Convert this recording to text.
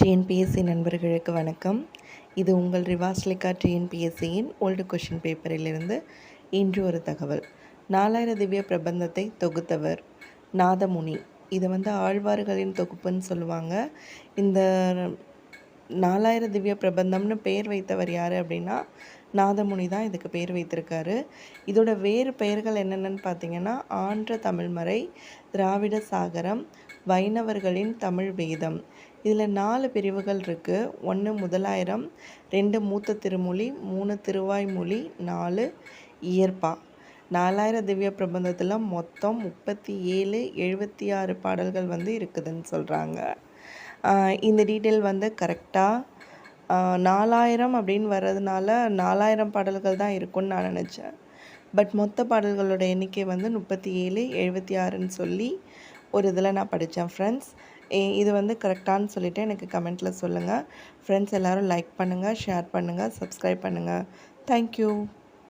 TNPSC நண்பர்களுக்கு வணக்கம். இது உங்கள் ரிவாஸ்லிகா டிஎன்பிஎஸ்சியின் ஓல்டு கொஷின் பேப்பரிலிருந்து இன்று ஒரு தகவல். நாலாயிர திவ்ய பிரபந்தத்தை தொகுத்தவர் நாதமுனி. இது வந்து ஆழ்வார்களின் தொகுப்புன்னு சொல்லுவாங்க. இந்த நாலாயிர திவ்ய பிரபந்தம்னு பெயர் வைத்தவர் யார் அப்படின்னா நாதமுனி தான் இதுக்கு பேர் வைத்திருக்காரு. இதோட வேறு பெயர்கள் என்னென்னு பார்த்தீங்கன்னா ஆன்ற தமிழ்மறை திராவிட சாகரம் வைணவர்களின் தமிழ் வேதம். இதில் நாலு பிரிவுகள் இருக்குது ஒன்று முதலாயிரம் ரெண்டு மூத்த திருமொழி மூணு திருவாய்மொழி நாலு இயற்பா. நாலாயிரம் திவ்ய பிரபந்தத்தில் மொத்தம் முப்பத்தி ஏழு எழுபத்தி ஆறு பாடல்கள் வந்து இருக்குதுன்னு சொல்கிறாங்க இந்த டீட்டெயில் வந்து கரெக்டாக நாலாயிரம் அப்படின்னு வர்றதுனால நாலாயிரம் பாடல்கள் தான் இருக்கும்னு நான் நினச்சேன். பட் மொத்த பாடல்களோட எண்ணிக்கை வந்து முப்பத்தி ஏழு எழுபத்தி ஆறுன்னு சொல்லி ஒரு இதில் நான் படித்தேன் ஃப்ரெண்ட்ஸ் இது வந்து கரெக்டானு சொல்லிவிட்டு எனக்கு கமெண்ட்டில் சொல்லுங்கள் ஃப்ரெண்ட்ஸ் எல்லோரும் லைக் பண்ணுங்கள் ஷேர் பண்ணுங்கள் சப்ஸ்கிரைப் பண்ணுங்கள் தேங்க்யூ